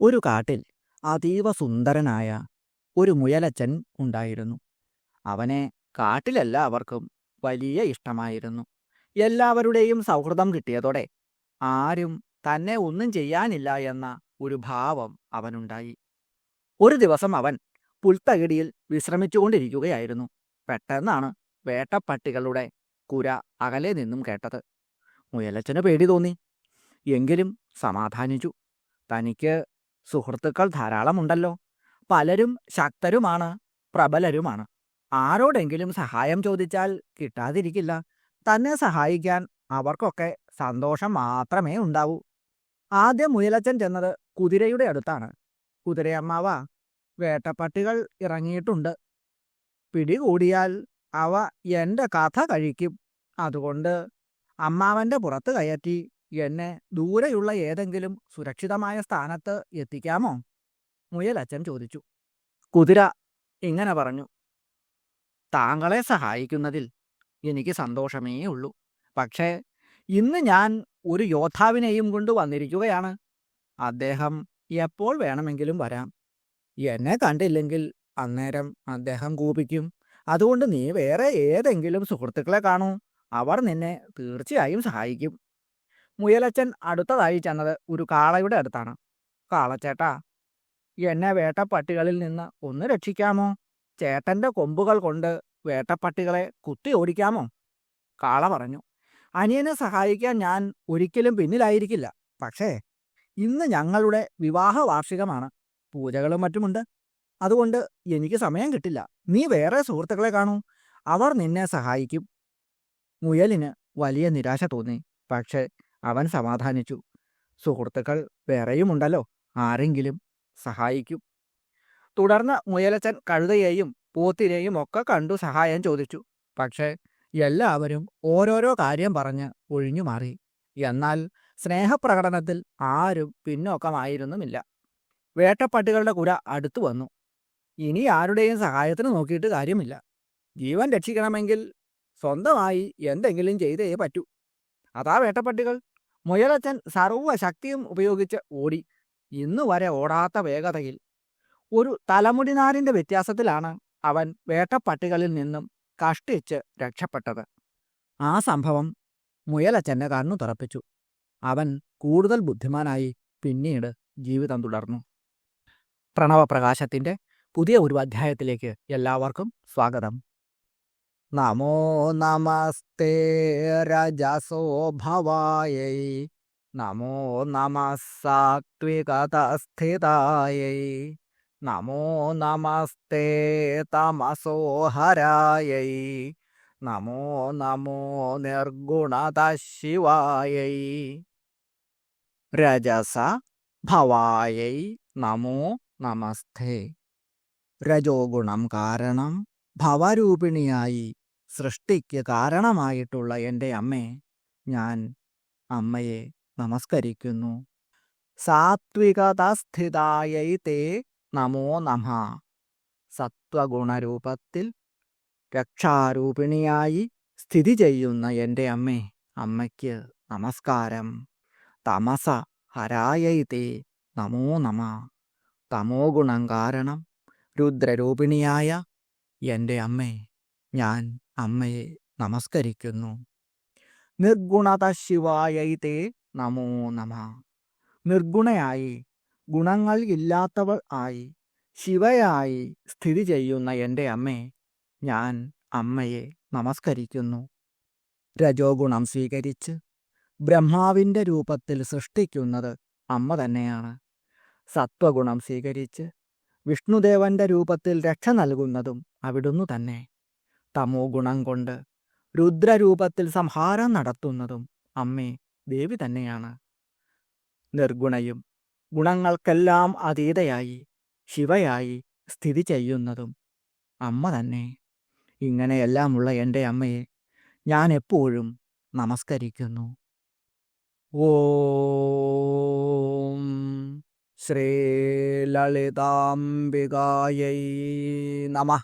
ഒരു കാട്ടിൽ അതീവ സുന്ദരനായ ഒരു മുയലച്ചൻ ഉണ്ടായിരുന്നു. അവനെ കാട്ടിലെല്ലാവർക്കും വലിയ ഇഷ്ടമായിരുന്നു. എല്ലാവരുടെയും സൗഹൃദം കിട്ടിയതോടെ ആരും തന്നെ ഒന്നും ചെയ്യാനില്ല എന്ന ഒരു ഭാവം അവനുണ്ടായി. ഒരു ദിവസം അവൻ പുൽത്തകിടിയിൽ വിശ്രമിച്ചുകൊണ്ടിരിക്കുകയായിരുന്നു. പെട്ടെന്നാണ് വേട്ടപ്പട്ടികളുടെ കുര അകലെ നിന്നും കേട്ടത്. മുയലച്ചന് പേടി തോന്നി. എങ്കിലും സമാധാനിച്ചു. തനിക്ക് സുഹൃത്തുക്കൾ ധാരാളമുണ്ടല്ലോ. പലരും ശക്തരുമാണ് പ്രബലരുമാണ്. ആരോടെങ്കിലും സഹായം ചോദിച്ചാൽ കിട്ടാതിരിക്കില്ല. തന്നെ സഹായിക്കാൻ അവർക്കൊക്കെ സന്തോഷം മാത്രമേ ഉണ്ടാവൂ. ആദ്യം മുയലച്ചൻ ചെന്നത് കുതിരയുടെ അടുത്താണ്. കുതിരയമ്മാവ വേട്ടപ്പട്ടികൾ ഇറങ്ങിയിട്ടുണ്ട്. പിടികൂടിയാൽ അവ എന്റെ കഥ കഴിക്കും. അതുകൊണ്ട് അമ്മാവന്റെ പുറത്ത് കയറ്റി എന്നെ ദൂരെയുള്ള ഏതെങ്കിലും സുരക്ഷിതമായ സ്ഥാനത്ത് എത്തിക്കാമോ? മുയലച്ചൻ ചോദിച്ചു. കുതിര ഇങ്ങനെ പറഞ്ഞു. താങ്കളെ സഹായിക്കുന്നതിൽ എനിക്ക് സന്തോഷമേ ഉള്ളൂ. പക്ഷേ ഇന്ന് ഞാൻ ഒരു യോദ്ധാവിനെയും കൊണ്ട് വന്നിരിക്കുകയാണ്. അദ്ദേഹം എപ്പോൾ വേണമെങ്കിലും വരാം. എന്നെ കണ്ടില്ലെങ്കിൽ അന്നേരം അദ്ദേഹം കൂപിക്കും. അതുകൊണ്ട് നീ വേറെ ഏതെങ്കിലും സുഹൃത്തുക്കളെ കാണൂ. അവർ നിന്നെ തീർച്ചയായും സഹായിക്കും. മുയലച്ചൻ അടുത്തതായി ചെന്നത് ഒരു കാളയുടെ അടുത്താണ്. കാളച്ചേട്ടാ എന്നെ വേട്ടപ്പട്ടികളിൽ നിന്ന് ഒന്ന് രക്ഷിക്കാമോ? ചേട്ടന്റെ കൊമ്പുകൾ കൊണ്ട് വേട്ടപ്പട്ടികളെ കുത്തി ഓടിക്കാമോ? കാള പറഞ്ഞു അനിയനെ സഹായിക്കാൻ ഞാൻ ഒരിക്കലും പിന്നിലായിരിക്കില്ല. പക്ഷേ ഇന്ന് ഞങ്ങളുടെ വിവാഹ വാർഷികമാണ്. പൂജകളും മറ്റുമുണ്ട്. അതുകൊണ്ട് എനിക്ക് സമയം കിട്ടില്ല. നീ വേറെ സുഹൃത്തുക്കളെ കാണൂ. അവർ നിന്നെ സഹായിക്കും. മുയലിന് വലിയ നിരാശ തോന്നി. പക്ഷേ അവൻ സമാധാനിച്ചു. സുഹൃത്തുക്കൾ വേറെയുമുണ്ടല്ലോ. ആരെങ്കിലും സഹായിക്കും. തുടർന്ന് മുയലച്ചൻ കഴുതയെയും പോത്തിനെയും ഒക്കെ കണ്ടു സഹായം ചോദിച്ചു. പക്ഷേ എല്ലാവരും ഓരോരോ കാര്യം പറഞ്ഞ് ഒഴിഞ്ഞു മാറി. എന്നാൽ സ്നേഹപ്രകടനത്തിൽ ആരും പിന്നോക്കമായിരുന്നുമില്ല. വേട്ടപ്പട്ടികളുടെ കുര അടുത്തു വന്നു. ഇനി ആരുടെയും സഹായത്തിന് നോക്കിയിട്ട് കാര്യമില്ല. ജീവൻ രക്ഷിക്കണമെങ്കിൽ സ്വന്തമായി എന്തെങ്കിലും ചെയ്തേ പറ്റൂ. അതാ വേട്ടപ്പട്ടികൾ മുയലച്ചൻ സർവശക്തിയും ഉപയോഗിച്ച് ഓടി. ഇന്നു വരെ ഓടാത്ത വേഗതയിൽ. ഒരു തലമുടിനാരിന്റെ വ്യത്യാസത്തിലാണ് അവൻ വേട്ടപ്പട്ടികളിൽ നിന്നും കഷ്ടിച്ച് രക്ഷപ്പെട്ടത്. ആ സംഭവം മുയലച്ചന്റെ കണ്ണു തുറപ്പിച്ചു. അവൻ കൂടുതൽ ബുദ്ധിമാനായി പിന്നീട് ജീവിതം തുടർന്നു. പ്രണവപ്രകാശത്തിന്റെ പുതിയ ഒരു അധ്യായത്തിലേക്ക് എല്ലാവർക്കും സ്വാഗതം. നമോ നമസ്തേ രജസോ ഭവായൈ നമോ നമ നമോ നമസ്തേ തമസോ ഹരായൈ നമോ നമോ നിർഗുണത ശിവായൈ രജസ ഭവായൈ നമോ നമസ്തേ. രജോ ഗുണം കാരണം ഭവരൂപിണിയായി സൃഷ്ടിക്ക് കാരണമായിട്ടുള്ള എന്റെ അമ്മേ ഞാൻ അമ്മയെ നമസ്കരിക്കുന്നു. സാത്വികതസ്ഥിതായൈ തേ നമോ നമ. സത്വഗുണരൂപത്തിൽ രക്ഷാരൂപിണിയായി സ്ഥിതി ചെയ്യുന്ന എന്റെ അമ്മേ അമ്മയ്ക്ക് നമസ്കാരം. തമസ ഹരായൈ തേ നമോ നമ. തമോ ഗുണം കാരണം രുദ്രരൂപിണിയായ എന്റെ അമ്മേ ഞാൻ അമ്മയെ നമസ്കരിക്കുന്നു. നിർഗുണത ശിവായൈ തേ നമോ നമ. നിർഗുണയായി ഗുണങ്ങൾ ഇല്ലാത്തവൾ ആയി ശിവയായി സ്ഥിതി ചെയ്യുന്ന എന്റെ അമ്മേ ഞാൻ അമ്മയെ നമസ്കരിക്കുന്നു. രജോഗുണം സ്വീകരിച്ച് ബ്രഹ്മാവിന്റെ രൂപത്തിൽ സൃഷ്ടിക്കുന്നത് അമ്മ തന്നെയാണ്. സത്വഗുണം സ്വീകരിച്ച് വിഷ്ണുദേവന്റെ രൂപത്തിൽ രക്ഷ നൽകുന്നതും അവിടുന്നു തന്നെ. തമോ ഗുണം കൊണ്ട് രുദ്രരൂപത്തിൽ സംഹാരം നടത്തുന്നതും അമ്മേ ദേവി തന്നെയാണ്. നിർഗുണയും ഗുണങ്ങൾക്കെല്ലാം അതീതയായി ശിവയായി സ്ഥിതി ചെയ്യുന്നതും അമ്മ തന്നെ. ഇങ്ങനെയെല്ലാമുള്ള എന്റെ അമ്മയെ ഞാൻ എപ്പോഴും നമസ്കരിക്കുന്നു. ഓം ശ്രീലളിതാംബികായൈ നമ.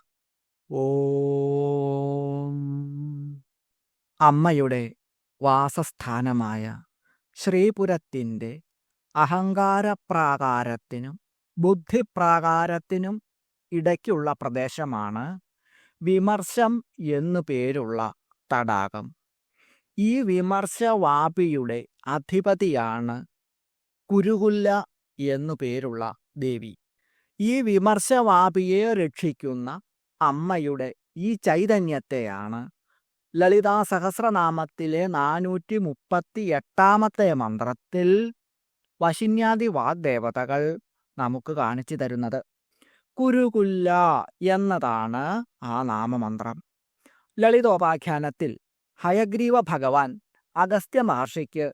ഓം. അമ്മയുടെ വാസസ്ഥാനമായ ശ്രീപുരത്തിന്റെ അഹങ്കാരപ്രാകാരത്തിനും ബുദ്ധിപ്രാകാരത്തിനും ഇടയ്ക്കുള്ള പ്രദേശമാണ് വിമർശം എന്നു പേരുള്ള തടാകം. ഈ വിമർശവാപിയുടെ അധിപതിയാണ് കുരുകുല്ല എന്നു പേരുള്ള ദേവി. ഈ വിമർശവാപിയെ രക്ഷിക്കുന്ന അമ്മയുടെ ഈ ചൈതന്യത്തെയാണ് ലളിതാ സഹസ്രനാമത്തിലെ നാനൂറ്റി മുപ്പത്തി എട്ടാമത്തെ മന്ത്രത്തിൽ വശിന്യാദി വാഗ്ദേവതകൾ നമുക്ക് കാണിച്ചു തരുന്നത്. കുരുകുല്ല എന്നതാണ് ആ നാമമന്ത്രം. ലളിതോപാഖ്യാനത്തിൽ ഹയഗ്രീവ ഭഗവാൻ അഗസ്ത്യ മഹർഷിക്ക്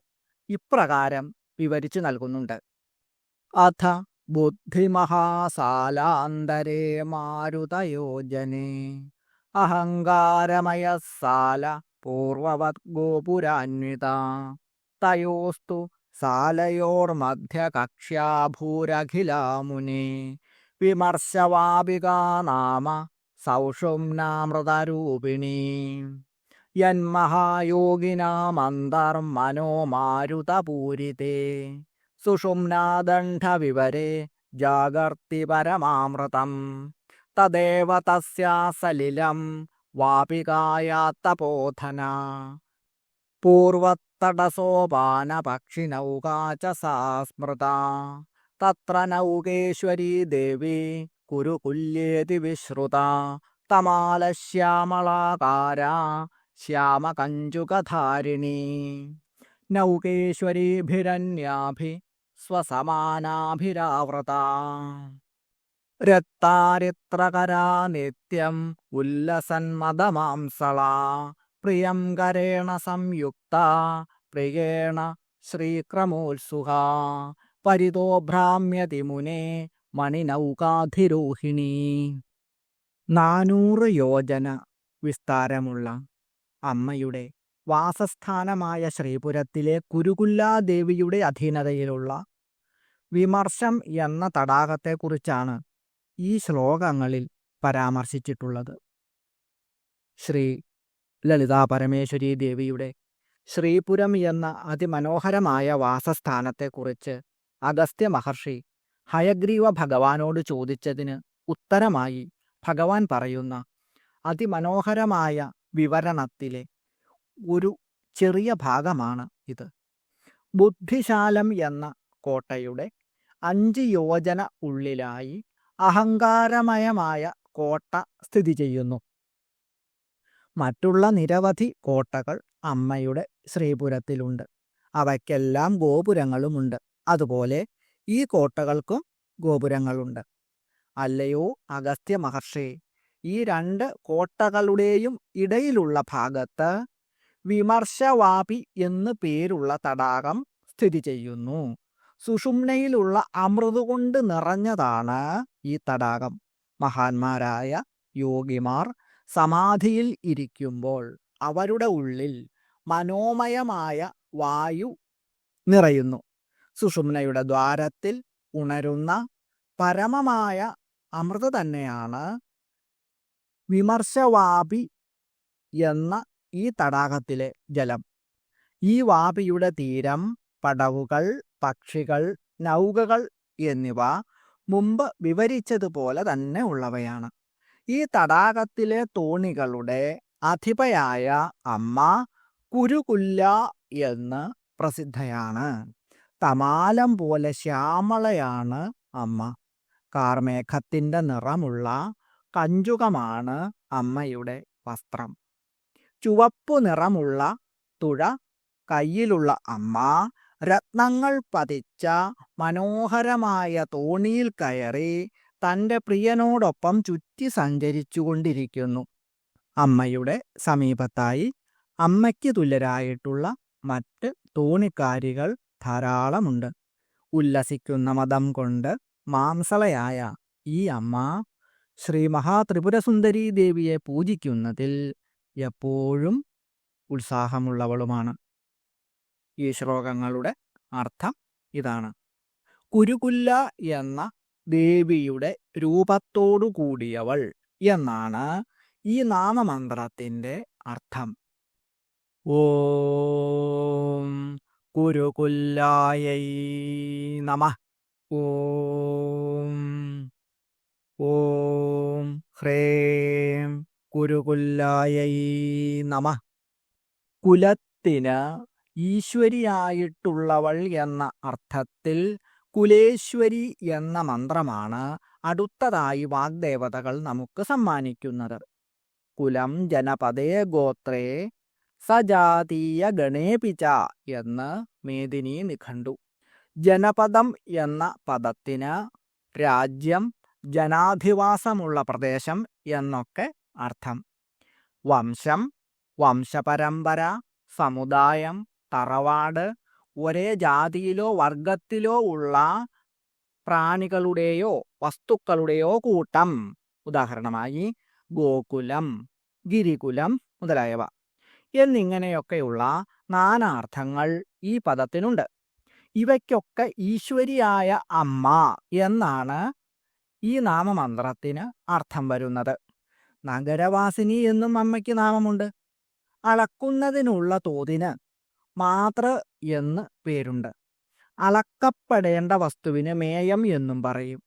ഇപ്രകാരം വിവരിച്ചു നൽകുന്നുണ്ട്. അഥ ബുദ്ധിമഹാസാലാന്തരേ മാരുതയോജനേ. അഹങ്കാരമയസാല പൂർവവത് ഗോപുരാന്വിത തയോസ്തു സാലയോർമധ്യകക്ഷ്യാഭൂരഖിലാമുനെ. വിമർശവാപികാ നാമ സൗഷുംനാമൃതരൂപിണീ യന്മഹായോഗിനാമന്തർമനോമാരുതപൂരിതേ സുഷുംനാദണ്ഡവിവരെ ജാഗർത്തി പരമാമൃതം തദേവ തസ്യാസലിലം വാപികായാത്തപോധന. പൂർവത്തടസോപാനപക്ഷിനൗകാ ച സാ സ്മൃത തത്ര നൗകേശ്വരീ ദേവി കുരുകുല്യേതി വിശ്രുത തമാലശ്യാമളാകാര ശ്യാമകഞ്ചുകധാരിണി. നൗകേശ്വരീഭിരന്യാഭി സ്വസമാനാഭിരാവൃത. രക്താരിത്രകരാ നിത്യം ഉല്ലസന്മദമാംസള പ്രിയം കരേണ സംയുക്ത. പ്രിയേണ ശ്രീക്രമോത്സുഹ പരിതോ ഭ്രാമ്യതി മുനെ മണിനൗകാധിരോഹിണി. നാനൂറ് യോജന വിസ്താരമുള്ള അമ്മയുടെ വാസസ്ഥാനമായ ശ്രീപുരത്തിലെ കുരുകുല്ലാദേവിയുടെ അധീനതയിലുള്ള വിമർശം എന്ന തടാകത്തെക്കുറിച്ചാണ് ഈ ശ്ലോകങ്ങളിൽ പരാമർശിച്ചിട്ടുള്ളത്. ശ്രീ ലളിതാ പരമേശ്വരി ദേവിയുടെ ശ്രീപുരം എന്ന അതിമനോഹരമായ വാസസ്ഥാനത്തെക്കുറിച്ച് അഗസ്ത്യ മഹർഷി ഹയഗ്രീവ ഭഗവാനോട് ചോദിച്ചതിന് ഉത്തരമായി ഭഗവാൻ പറയുന്ന അതിമനോഹരമായ വിവരണത്തിലെ ഒരു ചെറിയ ഭാഗമാണ് ഇത്. ബുദ്ധിശാലം എന്ന കോട്ടയുടെ അഞ്ച് യോജന ഉള്ളിലായി അഹങ്കാരമയമായ കോട്ട സ്ഥിതി ചെയ്യുന്നു. മറ്റുള്ള നിരവധി കോട്ടകൾ അമ്മയുടെ ശ്രീപുരത്തിലുണ്ട്. അവയ്ക്കെല്ലാം ഗോപുരങ്ങളുമുണ്ട്. അതുപോലെ ഈ കോട്ടകൾക്കും ഗോപുരങ്ങളുണ്ട്. അല്ലയോ അഗസ്ത്യ മഹർഷി ഈ രണ്ട് കോട്ടകളുടെയും ഇടയിലുള്ള ഭാഗത്ത് വിമർശവാപി എന്ന് പേരുള്ള തടാകം സ്ഥിതി ചെയ്യുന്നു. സുഷുമ്നയിലുള്ള അമൃത് കൊണ്ട് നിറഞ്ഞതാണ് ഈ തടാകം. മഹാന്മാരായ യോഗിമാർ സമാധിയിൽ ഇരിക്കുമ്പോൾ അവരുടെ ഉള്ളിൽ മനോമയമായ വായു നിറയുന്നു. സുഷുമ്നയുടെ ദ്വാരത്തിൽ ഉണരുന്ന പരമമായ അമൃത് തന്നെയാണ് വിമർശവാപി എന്ന ഈ തടാകത്തിലെ ജലം. ഈ വാപിയുടെ തീരം പടവുകൾ പക്ഷികൾ നൗകകൾ എന്നിവ മുമ്പ് വിവരിച്ചതുപോലെ തന്നെ ഉള്ളവയാണ്. ഈ തടാകത്തിലെ തോണികളുടെ അധിപയായ അമ്മ കുരുകുല്ല എന്ന് പ്രസിദ്ധയാണ്. തമാലം പോലെ ശ്യാമളയാണ് അമ്മ. കാർമേഘത്തിന്റെ നിറമുള്ള കഞ്ചുകമാണ് അമ്മയുടെ വസ്ത്രം. ചുവപ്പു നിറമുള്ള തുഴ കയ്യിലുള്ള അമ്മ രത്നങ്ങൾ പതിച്ച മനോഹരമായ തോണിയിൽ കയറി തന്റെ പ്രിയനോടൊപ്പം ചുറ്റി സഞ്ചരിച്ചുകൊണ്ടിരിക്കുന്നു അമ്മയുടെ സമീപത്തായി അമ്മയ്ക്ക് തുല്യരായിട്ടുള്ള മറ്റ് തോണിക്കാരികൾ ധാരാളമുണ്ട്. ഉല്ലസിക്കുന്ന മതം കൊണ്ട് മാംസളയായ ഈ അമ്മ ശ്രീ മഹാത്രിപുരസുന്ദരീ ദേവിയെ പൂജിക്കുന്നതിൽ എപ്പോഴും ഉത്സാഹമുള്ളവളുമാണ്. ഈ ശ്ലോകങ്ങളുടെ അർത്ഥം ഇതാണ്. കുരുകുല്ല എന്ന ദേവിയുടെ രൂപത്തോടു കൂടിയവൾ എന്നാണ് ഈ നാമമന്ത്രത്തിന്റെ അർത്ഥം. ഓം കുരുകുല്ലായൈ നമ. ഓം. ഓം ഹ്രേം. കുരുകുല്ലായൈ നമ. കുലത്തിന് ഈശ്വരിയായിട്ടുള്ളവൾ എന്ന അർത്ഥത്തിൽ കുലേശ്വരി എന്ന മന്ത്രമാണ് അടുത്തതായി വാഗ്ദേവതകൾ നമുക്ക് സമ്മാനിക്കുന്നത്. കുലം ജനപദേ ഗോത്രേ സജാതീയ ഗണേപിച്ച എന്ന് മേദിനി നിഘണ്ടു. ജനപദം എന്ന പദത്തിന് രാജ്യം ജനാധിവാസമുള്ള പ്രദേശം എന്നൊക്കെ അർത്ഥം. വംശം വംശപരമ്പര സമുദായം തറവാട് ഒരേ ജാതിയിലോ വർഗത്തിലോ ഉള്ള പ്രാണികളുടെയോ വസ്തുക്കളുടെയോ കൂട്ടം. ഉദാഹരണമായി ഗോകുലം ഗിരികുലം മുതലായവ. എന്നിങ്ങനെയൊക്കെയുള്ള നാനാർത്ഥങ്ങൾ ഈ പദത്തിനുണ്ട്. ഇവയ്ക്കൊക്കെ ഈശ്വരിയായ അമ്മ എന്നാണ് ഈ നാമമന്ത്രത്തിന് അർത്ഥം വരുന്നത്. നഗരവാസിനി എന്നും അമ്മയ്ക്ക് നാമമുണ്ട്. അളക്കുന്നതിനുള്ള തോതിന് മാത്ര എന്ന് പേരുണ്ട്. അളക്കപ്പെടേണ്ട വസ്തുവിന് മേയം എന്നും പറയും.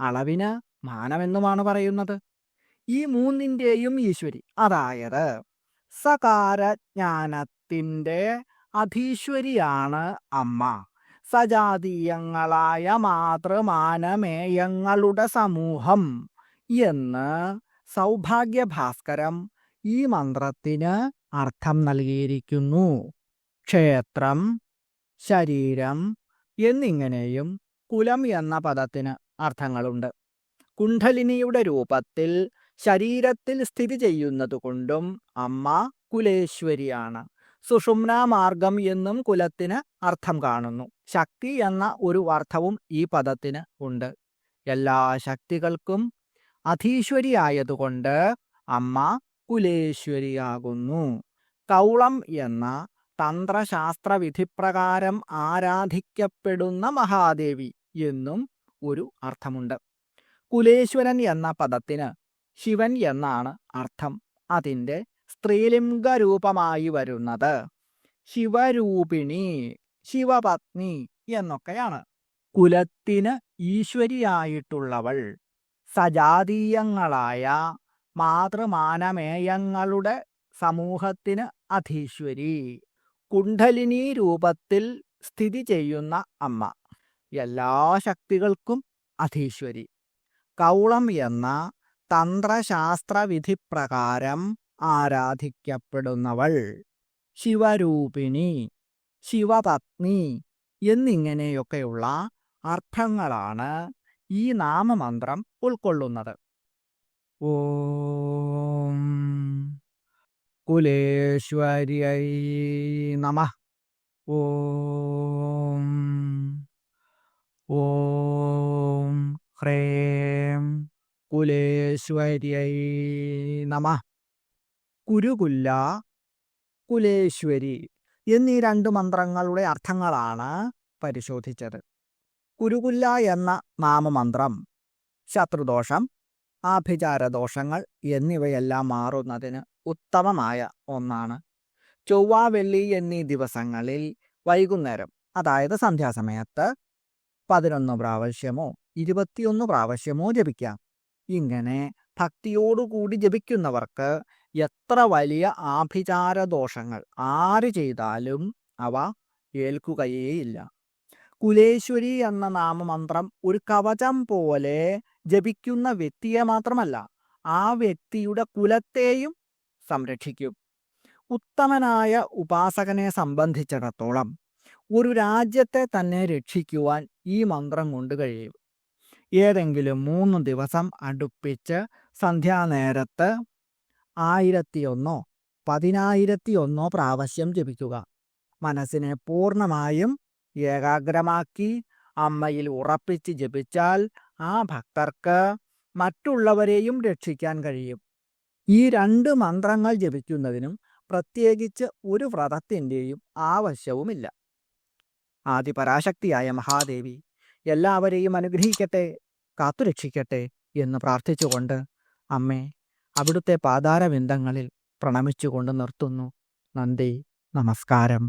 അളവിന് മാനമെന്നുമാണ് പറയുന്നത്. ഈ മൂന്നിന്റെയും ഈശ്വരി അതായത് സകാരജ്ഞാനത്തിന്റെ അധീശ്വരിയാണ് അമ്മ. സജാതീയങ്ങളായ മാതൃമാനമേയങ്ങളുടെ സമൂഹം എന്ന് സൗഭാഗ്യഭാസ്കരം ഈ മന്ത്രത്തിന് അർത്ഥം നൽകിയിരിക്കുന്നു. ക്ഷേത്രം ശരീരം എന്നിങ്ങനെയും കുലം എന്ന പദത്തിന് അർത്ഥങ്ങളുണ്ട്. കുണ്ഠലിനിയുടെ രൂപത്തിൽ ശരീരത്തിൽ സ്ഥിതി ചെയ്യുന്നതുകൊണ്ടും അമ്മ കുലേശ്വരിയാണ്. സുഷുമ്ന മാർഗം എന്നും കുലത്തിന് അർത്ഥം കാണുന്നു. ശക്തി എന്ന ഒരു അർത്ഥവും ഈ പദത്തിന് ഉണ്ട്. എല്ലാ ശക്തികൾക്കും അധീശ്വരിയായതുകൊണ്ട് അമ്മ കുലേശ്വരിയാകുന്നു. കൗളം എന്ന തന്ത്രശാസ്ത്ര വിധിപ്രകാരം ആരാധിക്കപ്പെടുന്ന മഹാദേവി എന്നും ഒരു അർത്ഥമുണ്ട്. കുലേശ്വരൻ എന്ന പദത്തിന് ശിവൻ എന്നാണ് അർത്ഥം. അതിന്റെ സ്ത്രീലിംഗ രൂപമായി വരുന്നത്. ശിവരൂപിണി ശിവപത്നി എന്നൊക്കെയാണ്. കുലത്തിന് ഈശ്വരിയായിട്ടുള്ളവൾ. സജാതീയങ്ങളായ മാതൃമാനമേയങ്ങളുടെ സമൂഹത്തിന് അധീശ്വരി. കുണ്ഡലിനി രൂപത്തിൽ സ്ഥിതി ചെയ്യുന്ന അമ്മ. എല്ലാ ശക്തികൾക്കും അധീശ്വരി. കൗളം എന്ന തന്ത്രശാസ്ത്ര വിധിപ്രകാരം ആരാധിക്കപ്പെടുന്നവൾ. ശിവരൂപിണി ശിവപത്നി എന്നിങ്ങനെയൊക്കെയുള്ള അർത്ഥങ്ങളാണ് ഈ നാമമന്ത്രം ഉൾക്കൊള്ളുന്നത്. ഓം കുലേശ്വര്യൈ നമ. ഓം ഓം ഹ്രേം കുലേശ്വര്യൈ നമ. കുരുകുല്ല കുലേശ്വരി എന്നീ രണ്ട് മന്ത്രങ്ങളുടെ അർത്ഥങ്ങളാണ് പരിശോധിച്ചത്. കുരുകുല്ല എന്ന നാമമന്ത്രം ശത്രുദോഷം ആഭിചാരദോഷങ്ങൾ എന്നിവയെല്ലാം മാറുന്നതിന് ഉത്തമമായ ഒന്നാണ്. ചൊവ്വ വെള്ളി എന്നീ ദിവസങ്ങളിൽ വൈകുന്നേരം അതായത് സന്ധ്യാസമയത്ത് പതിനൊന്ന് പ്രാവശ്യമോ ഇരുപത്തിയൊന്ന് പ്രാവശ്യമോ ജപിക്കാം. ഇങ്ങനെ ഭക്തിയോടുകൂടി ജപിക്കുന്നവർക്ക് എത്ര വലിയ ആഭിചാരദോഷങ്ങൾ ആര് ചെയ്താലും അവ ഏൽക്കുകയേയില്ല. കുലേശ്വരി എന്ന നാമമന്ത്രം ഒരു കവചം പോലെ ജപിക്കുന്ന വ്യക്തിയെ മാത്രമല്ല ആ വ്യക്തിയുടെ കുലത്തെയും സംരക്ഷിക്കും. ഉത്തമനായ ഉപാസകനെ സംബന്ധിച്ചിടത്തോളം ഒരു രാജ്യത്തെ തന്നെ രക്ഷിക്കുവാൻ ഈ മന്ത്രം കൊണ്ട് കഴിയും. ഏതെങ്കിലും മൂന്ന് ദിവസം അടുപ്പിച്ച് സന്ധ്യാനേരത്ത് ആയിരത്തിയൊന്നോ പതിനായിരത്തിയൊന്നോ പ്രാവശ്യം ജപിക്കുക. മനസ്സിനെ പൂർണമായും ഏകാഗ്രമാക്കി അമ്മയിൽ ഉറപ്പിച്ച് ജപിച്ചാൽ ആ ഭക്തർക്ക് മറ്റുള്ളവരെയും രക്ഷിക്കാൻ കഴിയും. ഈ രണ്ട് മന്ത്രങ്ങൾ ജപിക്കുന്നതിനും പ്രത്യേകിച്ച് ഒരു വ്രതത്തിന്റെയും ആവശ്യവുമില്ല. ആദിപരാശക്തിയായ മഹാദേവി എല്ലാവരെയും അനുഗ്രഹിക്കട്ടെ കാത്തുരക്ഷിക്കട്ടെ എന്ന് പ്രാർത്ഥിച്ചുകൊണ്ട് അമ്മേ അവിടുത്തെ പാതാരവിന്ദങ്ങളിൽ പ്രണമിച്ചുകൊണ്ട് നിർത്തുന്നു. നന്ദി നമസ്കാരം.